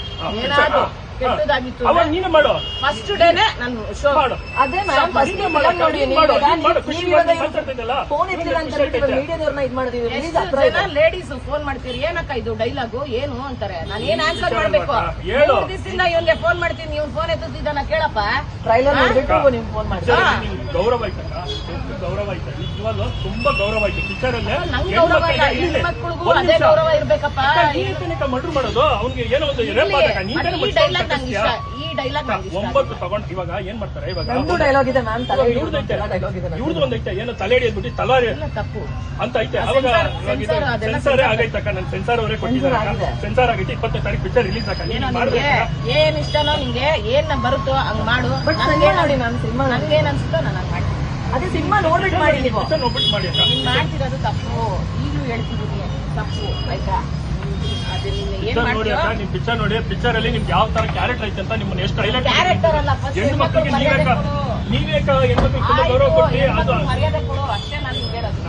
ಏನಾದ್ರು. ಕೆಟ್ಟದಾಗಿತ್ತು ಅವಾಗ ನೀನು ಮಾಡು. ಫಸ್ಟ್ ಡೇನೆ ನಾನು ಶೋ ಮಾಡು. ಅದೇ ಮ್ಯಾಮ್ ಫಸ್ಟ್ ನೀನು ಮಾಡು, ನೋಡಿ ನೀನು ಮಾಡು, ನೀನು ಮಾಡು, ಖುಷಿ ನೀವು ಮಾತಾಡ್ತಿದ್ದಲ್ಲ. ಫೋನ್ ಇರ್ತಿಲ್ಲ ಅಂತ ಹೇಳ್ಬಿಟ್ಟು. ಮೀಡಿಯಾದವ್ರನ್ನ ಇದ್ ಮಾಡಿದೀವಿ ರಿಲೀಸ್ ಹತ್ರ ಜನ ಲೇಡೀಸ್ ಫೋನ್ ಮಾಡ್ತೀರಿ? ಏನಕ್ಕ ಇದು ಡೈಲಾಗು ಏನು ಅಂತಾರೆ? ನಾನು ಏನ್ ಆನ್ಸರ್ ಮಾಡ್ಬೇಕು. ದಿವಸದಿಂದ ಇವನ್ಗೆ ಫೋನ್ ಮಾಡ್ತೀನಿ ಇವ್ನು ಫೋನ್ ಎತ್ತುತ್ತಿದ್ದಾನ ಕೇಳಪ್ಪ? ಟ್ರೈಲರ್? ನೋಡ್ಬಿಟ್ಟು ನೀವು ಫೋನ್ ಮಾಡಿ ಪಿಕ್ಚರ್ ಹಾ. ನಿಮ್ಗೆ. ಗೌರವ ಆಯ್ತಕ್ಕ ಎಷ್ಟು ಗೌರವ ಆಯ್ತು ನಿಜವಾಗ್ಲೂ ತುಂಬಾ ಗೌರವ ಆಯ್ತು. ಪಿಕ್ಚರ್ ಅಲ್ಲೇ ಮಡ್ರು ಮಾಡೋದು? ಅವ್ನಿಗೆ ಏನೋ ಒಂದು ರೇಪ್ ನೀನ್ ಈ ಡೈಲಾಗ್ ನಂಗೆ ನಂಗೆ ಒಂಬತ್ತು ತಗೊಂಡ್ ಇವಾಗ ಏನ್ ಮಾಡ್ತಾರೆ? ಇವಾಗ ನಂದು ಡೈಲಾಗ್ ಇದೆ ಮ್ಯಾಮ್ ತಲೆ ಇವ್ರದೈತೆ ಡೈಲಾಗ್ ಇದೆ ನಂದು. ಒಂದ್ ಒಂದೈತೆ ಏನೋ ತಲೆ ಹಿಡಿದ್ಬಿಟ್ಟು ತಲಾರಿ ಎಲ್ಲ ತಪ್ಪು. ಅಂತ ಐತೆ. ಅವಾಗ ಸೆನ್ಸಾರ್- ಅದೆಲ್ಲ ಆಗೈತಕ್ಕ ನನ್ ಸೆನ್ಸಾರ್ ಅವರೇ ಕೊಟ್ಟಿದ್ದಾರೆ. ಸೆನ್ಸಾರ್ ಆಗೈತೆ ಇಪ್ಪತ್ತನೇ ತಾರೀಕು ಪಿಕ್ಚರ್ ರಿಲೀಸ್ ಆಗ ಏನೋ ನೀನ್ ನಿಂಗೆ ಏನ್ ಇಷ್ಟನೋ ನಿಂಗೆ ಏನ್ ಬರುತ್ತೋ ಹಂಗ್ ಮಾಡು. ಬಟ್ ನನ್ಗೆ ನೋಡಿ ಮ್ಯಾಮ್ ಸಿನಿಮಾ ನನ್ಗೇನ್ ಅನ್ಸುತ್ತೋ ನಾನು ಹಂಗ್ ಮಾಡ್ತೀನಿ. ಅದೇ ಸಿನಿಮಾ ನೋಡ್ಬಿಟ್ಟು ಮಾಡಿ ನೀವು. ನೋಡ್ಬಿಟ್ಟು ಮಾಡಿ ಅಕ್ಕ. ಮಾಡ್ತಿರೋದು ತಪ್ಪು. ಈಗಲೂ ಹೇಳ್ತಿದ್ದೀನಿ ತಪ್ಪು ಆಯ್ತಾ? ಏನ್ ಪಿಕ್ಚರ್ ನೋಡಿ ಅಕ್ಕ ನಿಮ್ ಪಿಕ್ಚರ್ ನೋಡಿ. ಪಿಕ್ಚರ್ ಅಲ್ಲಿ ನಿಮ್ಗೆ ಯಾವ ತರ ಕ್ಯಾರೆಕ್ಟರ್ ಐತೆ ಅಂತ ನಿಮ್ಮನ್ನ ಎಷ್ಟು ಹೈಲೈಟ್ ಕ್ಯಾರೆಕ್ಟರ್ ಅಲ್ಲ ಫಸ್ಟ್ ಹೆಣ್ಣು ಮಕ್ಕಳಿಗೆ ನೀವೇ ನೀವೇ ಹೆಣ್ಮಕ್ಳಿಗೆ ತುಂಬಾ ಗೌರವ ಆಯ್ತು, ಅದು ಮರ್ಯಾದೆ ಕೊಡು ಅಷ್ಟೇ ನಾನು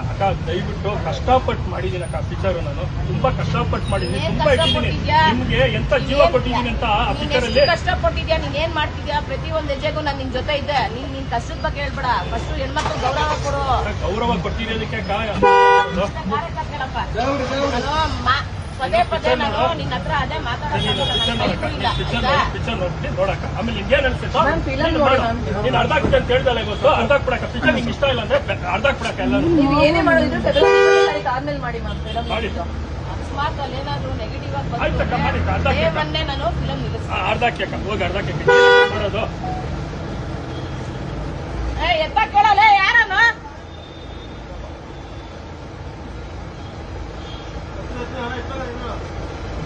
ಅಕ್ಕ ದಯವಿಟ್ಟು ಕಷ್ಟಪಟ್ಟು ಮಾಡಿದೀನಿ ಅಕ್ಕ ಪಿಕ್ಚರ್ ನಾನು. ತುಂಬಾ ಕಷ್ಟಪಟ್ಟು ಮಾಡಿದೀನಿ ತುಂಬಾ ಇಟ್ಟಿದ್ದೀನಿ ನಿಮ್ಗೆ ಎಂತ ಜೀವ ಕೊಟ್ಟಿದ್ದೀನಿ ಅಂತ ಆ ಪಿಕ್ಚರ್ ಅಲ್ಲಿ? ಕಷ್ಟಪಟ್ಟಿದ್ಯಾ? ನೀನ್ ಏನ್ ಮಾಡ್ತಿದ್ಯಾ? ಪ್ರತಿ ಒಂದ್ ಹೆಜ್ಜೆಗೂ ನಾನು ನಿನ್ ಜೊತೆ ಇದ್ದೆ. ನೀನ್ ನಿನ್ ಕಷ್ಟದ ಬಗ್ಗೆ ಹೇಳ್ಬೇಡ. ಫಸ್ಟ್ ಹೆಣ್ಮಕ್ಳು ಗೌರವ ಕೊಡು. ಗೌರವ ಕೊಟ್ಟಿರೋದಕ್ಕೆ ಮಾ- ಪದೇ ಪದೇ ನಾನು ನಿನ್ನ ಹತ್ರ ಅದೇ ನೋಡಕ್ಕ. ಆಮೇಲೆ ನಿಮ್ಗೆ ಅನ್ಸುತ್ತೆ ನೀನು ಅರ್ಧ ಹಾಕ್ಬಿಟ್ಟು ಅಂತ ಹೇಳ್ದಲ್ಲ ಇವತ್ತು ಅರ್ಧ ಹಾಕ್ಬಿಡಕ್ಕ ಪಿಕ್ಚರ್ ನಿಮ್ಗೆ ಇಷ್ಟ ಇಲ್ಲ ಅಂದ್ರೆ ಅರ್ಧ ಹಾಕ್ಬಿಡಕ್ಕ ಎಲ್ಲ ನೀವು ಏನೇ ಮಾಡಿದ್ರು ಫೆಬ್ರವರಿ ಆದ್ಮೇಲೆ ಮಾಡಿ ಮ್ಯಾಮ್ ಮಾಡಿ. ಅಕಸ್ಮಾತ್ ಅಲ್ಲಿ ಏನಾದ್ರು ನೆಗೆಟಿವ್ ಆಗಿ ಬಂದ್ರೆ ನಾನು ಫಿಲಂ ನಿಲ್ಲಿಸ್ತೀನಿ. ಅರ್ಧ ಹೋಗಿ ಅರ್ಧ ಮಾಡೋದು? ಎತ್ತ ಕೇಳಲ್ಲ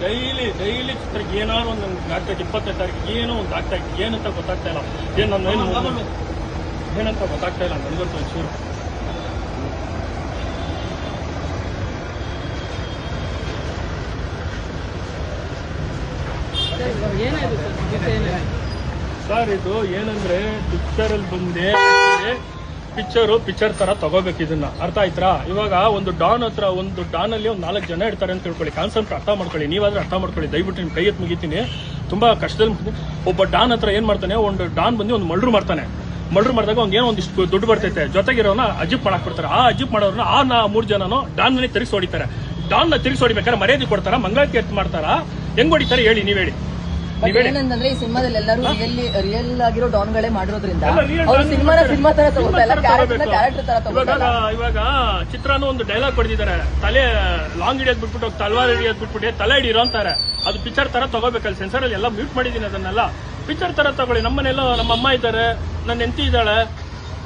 ಡೈಲಿ ಡೈಲಿ ಚಿತ್ರಕ್ಕೆ ಏನಾದ್ರು ಒಂದು ನಮ್ಗೆ ಆಗ್ತಾ ಇದೆ ಇಪ್ಪತ್ತನೇ ತಾರೀಕು ಏನೋ ಒಂದು ಆಗ್ತಾ ಇತ್ತು ಏನಂತ ಗೊತ್ತಾಗ್ತಾ ಇಲ್ಲ. ಏನು ನನ್ನ ಏನು ಏನಂತ ಗೊತ್ತಾಗ್ತಾ ಇಲ್ಲ ನನಗಂತೂ ಒಂಚೂರು ಸರ್? ಇದು ಏನಂದ್ರೆ ಪಿಕ್ಚರಲ್ಲಿ ಬಂದೆ ಪಿಕ್ಚರು, ಪಿಕ್ಚರ್ ತರ ತಗೋಬೇಕು ಇದನ್ನ. ಅರ್ಥ ಆಯ್ತಾ ಇವಾಗ ಒಂದು ಡಾನ್ ಹತ್ರ, ಒಂದು ಡಾನ್ ಅಲ್ಲಿ ಒಂದು ನಾಲ್ಕು ಜನ ಇರ್ತಾರೆ ಅಂತ ತಿಳ್ಕೊಳ್ಳಿ. ಕಾನ್ಸೆಪ್ಟ್ ಅರ್ಥ ಮಾಡ್ಕೊಳ್ಳಿ. ನೀವಾದ್ರೆ ಅರ್ಥ ಮಾಡ್ಕೊಳ್ಳಿ. ದಯವಿಟ್ಟು ನಿಮ್ ಕೈ ಎತ್ತು ಮುಗಿತೀನಿ. ತುಂಬಾ ಕಷ್ಟದಲ್ಲಿ ಒಬ್ಬ ಡಾನ್ ಹತ್ರ ಏನ್ ಮಾಡ್ತಾನೆ? ಒಂದು ಡಾನ್ ಬಂದು ಒಂದು ಮಲ್ಡ್ರು ಮಾಡ್ತಾನೆ. ಮಲ್ಡ್ರು ಮಾಡಿದಾಗ ಅವ್ನಿಗೆ ಏನೋ ಒಂದಿಷ್ಟು ದುಡ್ಡು ಬರ್ತೈತೆ. ಜೊತೆಗಿರೋನ ಅಜಿಪ್ ಮಾಡಕ್ ಬಿಡ್ತಾರೆ ಆ ಅಜಿಪ್ ಮಾಡೋರ್ನ ಆ ನಾ ಮೂರ್ ಜನನೋ ಡಾನ್ ತಿರುಗಿಸಿ ಹೊಡಿತಾರೆ. ಡಾನ್ ತಿರುಗಿಸಿ ಹೊಡಿಬೇಕಾದ್ರೆ ಮರ್ಯಾದೆ ಕೊಡ್ತಾರ? ಮಂಗಳ ಎತ್ತು ಮಾಡ್ತಾರ? ಹೆಂಗ್ ಹೊಡಿತಾರೆ ಹೇಳಿ ನೀವ್ ಹೇಳಿ. ಬಟ್ ಏನಂದ್ರೆ ಈ ಸಿನಿಮಾದಲ್ಲಿ ಎಲ್ಲರೂ ರಿಯಲ್ ರಿಯಲ್ ಆಗಿರೋ ಡಾನ್ಗಳೇ ಮಾಡಿರೋದ್ರಿಂದ ಎಲ್ಲ real ಅವ್ರು ಸಿನಿಮಾನ ಸಿನಿಮಾ ತರ ತಗೋತಾ ಇಲ್ಲ ಕ್ಯಾರೆಕ್ಟರ್ ತರ ಇವಾಗ ತಗೋತಾ ಇವಾಗ ಚಿತ್ರಾನು ಒಂದು ಡೈಲಾಗ್ ಕೊಡ್ತಿದ್ದಾರೆ. ತಲೆ ಲಾಂಗ್ ಹಿಡಿಯೋದ್ ಬಿಟ್ಬಿಟ್ಟು ತಲ್ವಾರ್ ಹಿಡಿಯೋದ್ ಬಿಟ್ಬಿಟ್ಟು ತಲೆ ಹಿಡಿರೋ ಅಂತಾರೆ. ಅದು ಪಿಕ್ಚರ್ ತರ ತಗೋಬೇಕಲ್ಲ ಸೆನ್ಸರ್ ಅಲ್ಲಿ ಎಲ್ಲ ಮ್ಯೂಟ್ ಮಾಡಿದೀನಿ ಅದನ್ನೆಲ್ಲ. ಪಿಕ್ಚರ್ ತರ ತಗೊಳ್ಳಿ. ನಮ್ಮನೆಲ್ಲ ನಮ್ಮ ಅಮ್ಮ ಇದ್ದಾರೆ ನನ್ನ ಹೆಂಡತಿ ಇದ್ದಾಳೆ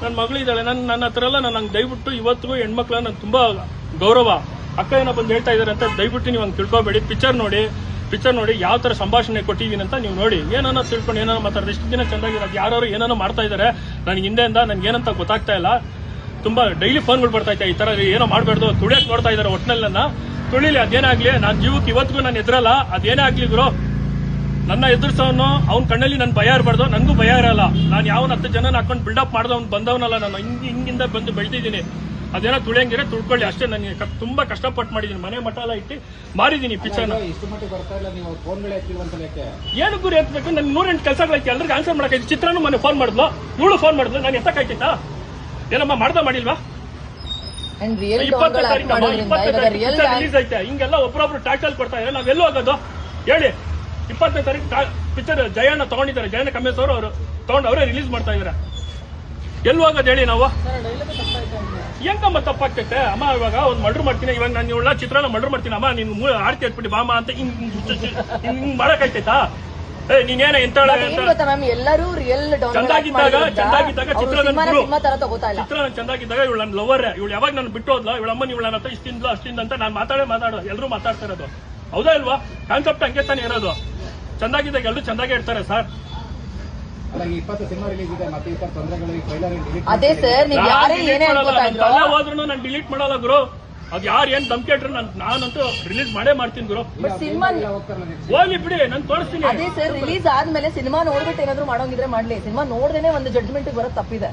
ನನ್ನ ಮಗಳಿದ್ದಾಳೆ ನನ್ನ ನನ್ನ ಹತ್ರ ಎಲ್ಲ ನಾನು ಹಂಗೆ ದಯವಿಟ್ಟು ಇವತ್ತಿಗೂ ಹೆಣ್ಮಕ್ಳ ನಂಗೆ ತುಂಬಾ ಗೌರವ. ಅಕ್ಕ ಏನೋ ಬಂದು ಹೇಳ್ತಾ ಇದಾರೆ ಅಂತ ದಯವಿಟ್ಟು ನೀವು ಹಂಗೆ ತಿಳ್ಕೊಬೇಡಿ. ಪಿಕ್ಚರ್ ನೋಡಿ. ಪಿಕ್ಚರ್ ನೋಡಿ ಯಾವ ತರ ಸಂಭಾಷಣೆ ಕೊಟ್ಟಿದ್ದೀನಿ ಅಂತ ನೀವು ನೋಡಿ. ಏನನ್ನ ತಿಳ್ಕೊಂಡು ಏನೋ ಮಾತಾಡಿದ್ರೆ ಇಷ್ಟು ದಿನ ಚೆನ್ನಾಗಿರೋದು ಯಾರು ಏನಾನೋ ಮಾಡ್ತಾ ಇದ್ದಾರೆ ನನಗೆ ಹಿಂದೆಯಿಂದ ನನ್ಗೆ ಏನಂತ ಗೊತ್ತಾಗ್ತಾ ಇಲ್ಲ. ತುಂಬಾ ಡೈಲಿ ಫೋನ್ಗಳು ಬರ್ತಾ ಇತ್ತು ಈ ತರ ಏನೋ ಮಾಡಬಾರ್ದು, ತುಳಿಯಕ್ ನೋಡ್ತಾ ಇದ್ದಾರೆ ಒಟ್ನಲ್ಲಿ ನನ್ನ. ತುಳಿಲಿ ಅದೇನಾಗ್ಲಿ ನಾನು ಜೀವಕ್ಕೆ ಇವತ್ತಿಗೂ ನಾನು ಎದುರಲ್ಲ, ಅದೇನೇ ಆಗ್ಲಿ ಗುರು. ನನ್ನ ಎದುರಿಸೋನು, ಅವ್ನ ಕಣ್ಣಲ್ಲಿ ನನ್ ಭಯ ಇರಬಾರ್ದು ನನಗೂ ಭಯ ಇರಲ್ಲ. ನಾನು ಯಾವ ಹತ್ತು ಜನ ಹಾಕೊಂಡು ಬಿಲ್ಡಪ್ ಮಾಡ್ದವ್ನು, ಬಂದವನಲ್ಲ ನಾನು, ಹಿಂಗ್ ಹಿಂಗಿಂದ ಬಂದು ಬೆಳೆದಿದ್ದೀನಿ. ಅದೇನೋ ತುಳಿಯಂಗಿದ್ರೆ ತುಳ್ಕೊಳ್ಳಿ. ಅಷ್ಟೇ ನನಗೆ ತುಂಬಾ ಕಷ್ಟಪಟ್ಟು ಮಾಡಿದೀನಿ. ಮನೆ ಮಠ ಎಲ್ಲ ಇಟ್ಟು ಮಾರಿದೀನಿ ಪಿಕ್ಚರ್ನ ಇಷ್ಟು ಮಟ್ಟಿಗೆ ಬರ್ತಾ ಇಲ್ಲ ನೀವು ಫೋನ್ಗಳೇ ಎತ್ತಿಲ್ವಂತ ಲೆಕ್ಕ ಏನು ಗುರಿ ಎತ್ತಬೇಕು ನನ್ ನೂರೆಂಟು ಕೆಲಸಗಳೈತಿ ಎಲ್ರಿಗೂ ಆನ್ಸರ್ ಮಾಡಕ್ಕೆ ಚಿತ್ರನೂ ಮನೆ ಫೋನ್ ಮಾಡಿದ್ಲು. ಇವಳು ಫೋನ್ ಮಾಡಿದ್ಲು. ನಾನು ಎತ್ತಕ್ಕಾಯ್ತಾ ಏನಮ್ಮ ಮಾಡ್ದ ಮಾಡಿಲ್ವಾ? ಇಪ್ಪತ್ತನೇ ತಾರೀಕು ಮಾಡೋದ್ರಿಂದ ಇಪ್ಪತ್ತನೇ ತಾರೀಕು ರಿಲೀಸ್ ಐತೆ. ಹಿಂಗೆಲ್ಲ ಒಬ್ರೊಬ್ರು ಟ್ಯಾಕ್ಟಲ್ ಕೊಡ್ತಾ ಇದ್ದಾರೆ. ನಾವೆಲ್ಲೂ ಹೋಗೋದು? ಹೇಳಿ. ಇಪ್ಪತ್ತನೇ ತಾರೀಕು ಪಿಕ್ಚರ್ ಜಯಣ್ಣ ತಗೊಂಡಿದ್ದಾರೆ. ಜಯಣ್ಣ ಕಮೇಶ್ ಅವರು ಅವರು ತಗೊಂಡು ಅವರೇ ರಿಲೀಸ್ ಮಾಡ್ತಾ ಇದಾರೆ ಎಲ್ಲೂ ಹೋಗೋದು ಹೇಳಿ ನಾವು? ಹೆಂಗಮ್ಮ ತಪ್ಪಾಗ್ತೈತೆ? ಅಮ್ಮ ಇವಾಗ ಒಂದು ಮರ್ಡರ್ ಮಾಡ್ತೀನಿ ಇವಾಗ ನಾನು ಇವಳ ಚಿತ್ರನ ಮರ್ಡರ್ ಮಾಡ್ತೀನಿ ಅಮ್ಮ ನೀನು ಮೂಳ ಆರ್ತಿ ಹತ್ಬಿಟ್ಟು ಬಾಮ ಅಂತ ಹಿಂಗ್ ಹಿಂಗ್ ಮಾಡಕ್ ಮಾಡಕ್ಕಾಯ್ತೈತಾ ಏ ನೀನೇನ ಎಂತ ಮ್ಯಾಮ್ ಎಲ್ಲರೂ ರಿಯಲ್ ಚಂದಾಗಿದ್ದಾಗ ಚಂದಾಗಿದ್ದಾಗ ಚಿತ್ರ ನನ್ ಸಿನಿಮಾನ ಗುರು. ಸಿನಿಮಾ ತರ ತಗೋತಾ ಇಲ್ಲ. ಚಿತ್ರ ನಾನು ಚಂದಾಗಿದ್ದಾಗ ಇವಳು ನನ್ನ ಲವರ್ ಇವಳು ಯಾವಾಗ ನಾನು ಬಿಟ್ಟು ಹೋದ್ಲ ಇವಳ ಅಮ್ಮ ಇವಳ ಹತ್ರ ಇಷ್ಟಿಂದ ಅಷ್ಟಿಂದ ಅಂತ ನಾನು ಮಾತಾಡೇ ಮಾತಾಡೋ ಎಲ್ಲರೂ ಮಾತಾಡ್ತಾ ಇರೋದು. ಹೌದಾ ಇಲ್ವಾ? ಕಾನ್ಸೆಪ್ಟ್ ಹಂಗೆ ತಾನೇ ಇರೋದು. ಚಂದಾಗಿದ್ದಾಗ ಎಲ್ಲರೂ ಚಂದಾಗೆ ಇರ್ತಾರೆ ಸರ್ ಅದೇ ಸರ್ ನೀವು ಯಾರೇ ಏನೇ ಹೋದ್ರೂ ನಾನು ಡಿಲೀಟ್ ಮಾಡಲ್ಲ ಗುರು. ಅದ್ ಯಾರು ಏನ್ ಧಮ್ಕಿ ಇಟ್ರು ನಾನು ನಾನಂತೂ ರಿಲೀಸ್ ಮಾಡೇ ಮಾಡ್ತೀನಿ ಗುರು. ಸಿನಿಮಾ ಹೋಗ್ಲಿ ಬಿಡಿ ನಾನು ತೋರಿಸ್ತೀನಿ. ಅದೇ ಸರ್ ರಿಲೀಸ್ ಆದ್ಮೇಲೆ ಸಿನಿಮಾ ನೋಡ್ಬಿಟ್ಟು ಏನಾದ್ರು ಮಾಡೋಂಗಿದ್ರೆ ಮಾಡ್ಲಿ. ಸಿನಿಮಾ ನೋಡ್ದೇನೆ ಒಂದು ಜಡ್ಜ್ಮೆಂಟ್ ಬರೋ ತಪ್ಪಿದೆ.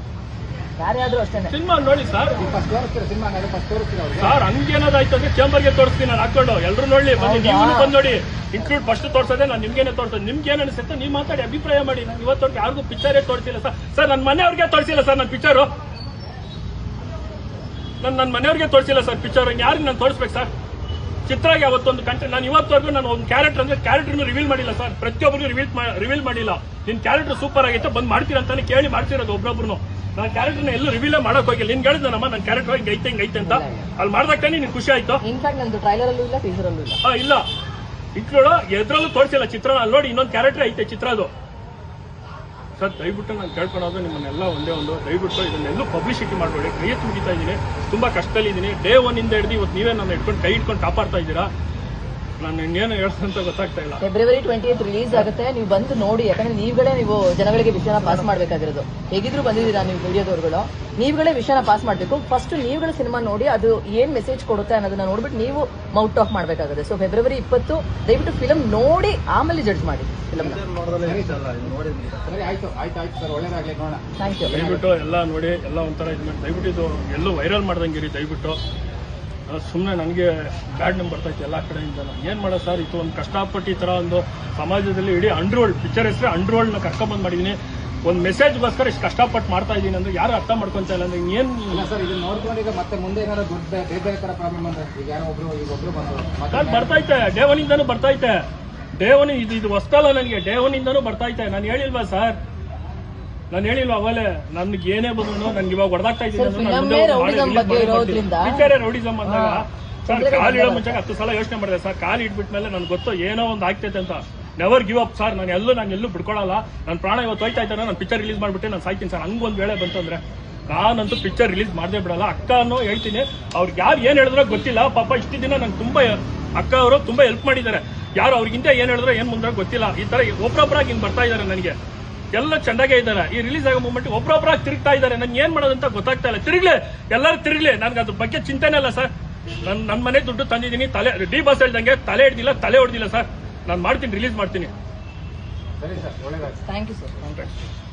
ಯಾರ್ಯಾದ್ರೂ ಅಷ್ಟೇ ಸಿನಿಮಾ ನೋಡಿ ಸರ್. ಫಸ್ಟ್ ತೋರಿಸ್ತೀರ ಸಿನಿಮಾ ನಾನು ಫಸ್ಟ್ ತೋರಿಸ್ತೀರ ಅವ್ರಿಗೆ? ಸರ್ ಹಂಗೇನಾದಾಯ್ತು ಅಂದ್ರೆ ಚೇಂಬರ್ಗೆ ತೋರಿಸ್ತೀನಿ ನಾನು ಹಾಕೊಂಡು. ಎಲ್ಲರೂ ನೋಡಿ ಬನ್ನಿ ನೀವು ಬಂದು ನೋಡಿ. ಇನ್ಕ್ಲೂಡ್ ಫಸ್ಟ್ ತೋರ್ಸೋದೆ ನಾನು ನಿಮ್ಗೇನೆ ತೋರಿಸೋದು. ನಿಮ್ಗೆ ಏನ್ ಅನಿಸುತ್ತೆ ನೀವು ಮಾತಾಡಿ ಅಭಿಪ್ರಾಯ ಮಾಡಿ. ನಾನು ಇವತ್ತವರೆಗೆ ಯಾರಿಗೂ ಪಿಕ್ಚರೇ ತೋರಿಸಿಲ್ಲ ಸರ್. ಸರ್ ನನ್ನ ಮನೆಯವ್ರಿಗೆ ತೋರಿಸಿಲ್ಲ ಸರ್ ನನ್ನ ಪಿಕ್ಚರು ನನ್ನ ನನ್ನ ಮನೆಯವ್ರಿಗೆ ತೋರಿಸಿಲ್ಲ ಸರ್ ಪಿಕ್ಚರ್ ಯಾರಿಗೆ ನಾನು ತೋರಿಸ್ಬೇಕು ಸರ್? ಚಿತ್ರಾಗಿ ಅವತ್ತೊಂದು ಕಂಟ್ರಿ ನಾನು ಇವತ್ತವರೆಗೂ ನಾನು ಒಂದು ಕ್ಯಾರೆಕ್ಟರ್ ಅಂದ್ರೆ ಕ್ಯಾರೆಕ್ಟರ್ನು ರಿವೀಲ್ ಮಾಡಿಲ್ಲ ಸರ್. ಪ್ರತಿಯೊಬ್ಬರಿಗೂ ರಿವೀಲ್ ರಿವೀಲ್ ಮಾಡಿಲ್ಲ. ನಿನ್ ಕ್ಯಾರೆಕ್ಟರ್ ಸೂಪರ್ ಆಗಿತ್ತು ಬಂದು ಮಾಡ್ತೀರ ಅಂತಾನೆ ಕೇಳಿ ಮಾಡ್ತಿರೋದು ಒಬ್ಬೊಬ್ರು ನಾನು ಕ್ಯಾರೆಕ್ಟರ್ನ ಎಲ್ಲೂ ರಿವೀಲೇ ಮಾಡೋಕೆ ಹೋಗಿಲ್ಲ. ನಿನ್ ಹೇಳಿದ್ನಮ್ಮ ನನ್ನ ಕ್ಯಾರೆಕ್ಟರ್ ಹೋಗಿ ಐತೆ ಹಿಂಗ್ ಐತೆ ಅಂತ. ಅಲ್ಲಿ ಮಾಡ್ದಾಗ ತಾನೇ ನಿನ್ ಖುಷಿ ಆಯ್ತು. ಇನ್ಫ್ಯಾಕ್ಟ್ ನಂದು ಟ್ರೈಲರ್ ಅಲ್ಲೂ ಇಲ್ಲ ಟೀಸರ್ ಅಲ್ಲೂ ಇಲ್ಲ. ಇಲ್ಲ. ಇಟ್ಕೊಳ್ಳೋ, ಎದ್ರಲ್ಲೂ ತೋರಿಸಿಲ್ಲ ಚಿತ್ರ. ನೋಡಿ ಇನ್ನೊಂದು ಕ್ಯಾರೆಕ್ಟರ್ ಐತೆ ಚಿತ್ರದು ಸರ್, ದಯವಿಟ್ಟು ನಾನು ಕೇಳ್ಕೊಳೋದು ನಿಮ್ಮನ್ನೆಲ್ಲ ಒಂದೇ ಒಂದು, ದಯವಿಟ್ಟು ಇದನ್ನೆಲ್ಲೂ ಪಬ್ಲಿಸಿಟಿ ಮಾಡಬೇಡಿ. ಕೈ ತುಂಬಿತಾ ಇದ್ದೀನಿ. ತುಂಬಾ ಕಷ್ಟದಲ್ಲಿ ಇದ್ದೀನಿ ಡೇ ಒನ್ ಇಂದ ಹಿಡಿದು ಇವತ್ತು ನೀವೇ ನನ್ನ ಇಟ್ಕೊಂಡು ಕೈ ಇಟ್ಕೊಂಡು ಕಾಪಾಡ್ತಾ ಇದ್ದೀರಾ? ನಾನು ಇನ್ನೇನು ಹೇಳ್ತಂತ ಗೊತ್ತಾಗ್ತಾ ಇಲ್ಲ. ಫೆಬ್ರವರಿ ಟ್ವೆಂಟಿ ಏತ್ ರಿಲೀಸ್ ಆಗುತ್ತೆ. ನೀವು ಬಂದು ನೋಡಿ ಯಾಕಂದ್ರೆ ನೀವುಗಳೇ ನೀವು ಜನಗಳಿಗೆ ವಿಷಯನ ಪಾಸ್ ಮಾಡಬೇಕಾಗಿರೋದು. ಹೇಗಿದ್ರು ಬಂದಿದ್ದೀರಾ ನೀವು ವಿಡಿಯೋದವ್ರುಗಳು ನೀವುಗಳೇ ವಿಷಯನ ಪಾಸ್ ಮಾಡಬೇಕು. ಫಸ್ಟ್ ನೀವುಗಳ ಸಿನಿಮಾ ನೋಡಿ ಅದು ಏನ್ ಮೆಸೇಜ್ ಕೊಡುತ್ತೆ ಅನ್ನೋದನ್ನ ನೋಡ್ಬಿಟ್ಟು ನೀವು ಮೌಟ್ ಆಫ್ ಮಾಡಬೇಕಾಗುತ್ತೆ. ಸೊ ಫೆಬ್ರವರಿ ಇಪ್ಪತ್ತು ದಯವಿಟ್ಟು ಫಿಲಮ್ ನೋಡಿ ಆಮೇಲೆ ಜಡ್ಜ್ ಮಾಡಿ. ಫಿಲಮ್ ಸರಿ ಆಯ್ತು ಆಯ್ತು ಆಯ್ತು ಸರ್ ಒಳ್ಳೇದಾಗ್ಲಿ ನೋಡೋಣ. ಥ್ಯಾಂಕ್ ಯು ದಯವಿಟ್ಟು ಎಲ್ಲ ನೋಡಿ ಎಲ್ಲ ಒಂಥರ ಇದು ಮಾಡಿ. ದಯವಿಟ್ಟು ಇದು ಎಲ್ಲೂ ವೈರಲ್ ಮಾಡ್ದಂಗಿರಿ ದಯವಿಟ್ಟು. ಸುಮ್ಮನೆ ನನಗೆ ಬ್ಯಾಡ್ ನಂಬರ್ ಬರ್ತೈತೆ ಎಲ್ಲ ಕಡೆಯಿಂದ. ಏನು ಮಾಡೋ ಸರ್ ಇದು ಒಂದು ಕಷ್ಟಪಟ್ಟು ಈ ಥರ ಒಂದು ಸಮಾಜದಲ್ಲಿ ಇಡೀ ಅಂಡ್ರೋಲ್ಡ್ ಪಿಕ್ಚರ್ ಹೆಸರು ಅಂಡ್ರೋಲ್ಡ್ನ ಕರ್ಕೊಂಬಂದು ಮಾಡಿದ್ದೀನಿ ಒಂದು ಮೆಸೇಜ್ಗೋಸ್ಕರ ಇಷ್ಟು ಕಷ್ಟಪಟ್ಟು ಮಾಡ್ತಾ ಇದ್ದೀನಿ ಅಂದ್ರೆ ಯಾರು ಅರ್ಥ ಮಾಡ್ಕೊಂತ ಇಲ್ಲ ಅಂದ್ರೆ ಏನು ಇಲ್ಲ ಸರ್ ಇದನ್ನ ನೋಡ್ಕೊಂಡು ಈಗ ಮತ್ತೆ ಮುಂದೆ ಏನಾರ ದೊಡ್ಡ ಬೇರೆ ಬೇರೆ ತರ ಪ್ರಾಬ್ಲಮ್ ಅಂದ್ರೆ ಈಗ ಯಾರೋ ಒಬ್ರು ಈಗ ಒಬ್ರು ಕಾಲ್ ಬರ್ತೈತೆ. ಡೇ ಬರ್ತಾ ಬರ್ತೈತೆ. ಡೇ ಒನ್ ಇದು ಇದು ಹೊಸ್ತಲ್ಲ ನನಗೆ. ಡೇ ಬರ್ತಾ ಬರ್ತೈತೆ. ನಾನು ಹೇಳಿಲ್ವಾ ಸರ್ ನಾನು ಹೇಳಿಲ್ವ ಅವಲೇ ನನ್ಗೆ ಏನೇ ಬಂದ್ರು ನನ್ಗೆ ಇವಾಗ ಹೊಡೆದಾಗ್ತಾ ಇದ್ದೀನಿ ರೌಡಿಸಮ್ ಅಂದಾಗ ಸರ್ ಕಾಲ್ ಇಡೋ ಮುಂಚೆ ಹತ್ತು ಸಲ ಯೋಚನೆ ಮಾಡಿದೆ ಸರ್ ಕಾಲ್ ಇಟ್ಬಿಟ್ಮೇಲೆ ನನ್ಗೆ ಗೊತ್ತು ಏನೋ ಒಂದು ಆಗ್ತೈತೆ ಅಂತ. ನೆವರ್ ಗಿವ್ ಅಪ್ ಸರ್ ನಾನು ಎಲ್ಲೂ ನಾನು ಎಲ್ಲೂ ಬಿಡ್ಕೊಳಲ್ಲ ನನ್ನ ಪ್ರಾಣ ಇವತ್ತು ಹೋಯ್ತಾ ಇದ್ದಾನೆ ನಾನು ಪಿಕ್ಚರ್ ರಿಲೀಸ್ ಮಾಡ್ಬಿಟ್ಟೆ ನಾನು ಸಾಯ್ತೀನಿ ಸರ್. ಒಂದು ವೇಳೆ ಬಂತಂದ್ರೆ ನಾನಂತೂ ಪಿಕ್ಚರ್ ರಿಲೀಸ್ ಮಾಡದೇ ಬಿಡಲ್ಲ. ಅಕ್ಕನೂ ಹೇಳ್ತೀನಿ. ಅವ್ರಿಗೆ ಯಾರು ಏನ್ ಹೇಳಿದ್ರೋ ಗೊತ್ತಿಲ್ಲ. ಪಾಪ ಇಷ್ಟು ದಿನ ನಂಗೆ ತುಂಬಾ ಅಕ್ಕ ಅವರು ತುಂಬಾ ಹೆಲ್ಪ್ ಮಾಡಿದ್ದಾರೆ. ಯಾರು ಅವ್ರಿಗಿಂತ ಏನ್ ಹೇಳಿದ್ರು ಏನ್ ಮುಂದೆ ಗೊತ್ತಿಲ್ಲ. ಈ ತರ ಒಬ್ಬರೊಬ್ಬರಾಗಿ ಹಿಂಗ್ ಬರ್ತಾ ಇದ್ದಾರೆ ನನಗೆ. ಎಲ್ಲ ಚೆನ್ನಾಗೆ ಇದ್ದಾರೆ. ಈ ರಿಲೀಸ್ ಆಗೋ ಮೂಮೆಂಟ್ ಒಬ್ಬರೊಬ್ಬರಾಗಿ ತಿರುಗ್ತಾ ಇದ್ದಾರೆ. ನನ್ಗೆ ಏನು ಮಾಡೋದಂತ ಗೊತ್ತಾಗ್ತಾ ಇಲ್ಲ. ತಿರುಗಲೆ ಎಲ್ಲರೂ ತಿರುಗ್ಲೆ. ನನ್ಗೆ ಅದ್ರ ಬಗ್ಗೆ ಚಿಂತೆನೇ ಇಲ್ಲ ಸರ್. ನನ್ ನನ್ನ ಮನೆ ದುಡ್ಡು ತಂದಿದ್ದೀನಿ. ತಲೆ ಡಿ ಬಸ್ ಹೇಳ್ದಂಗೆ ತಲೆ ಹಿಡ್ದಿಲ್ಲ ತಲೆ ಹೊಡ್ದಿಲ್ಲ ಸರ್. ನಾನು ಮಾಡ್ತೀನಿ ರಿಲೀಸ್ ಮಾಡ್ತೀನಿ. ಸರಿ ಸರ್ ಒಳ್ಳೆ thank you sir thank you Thanks.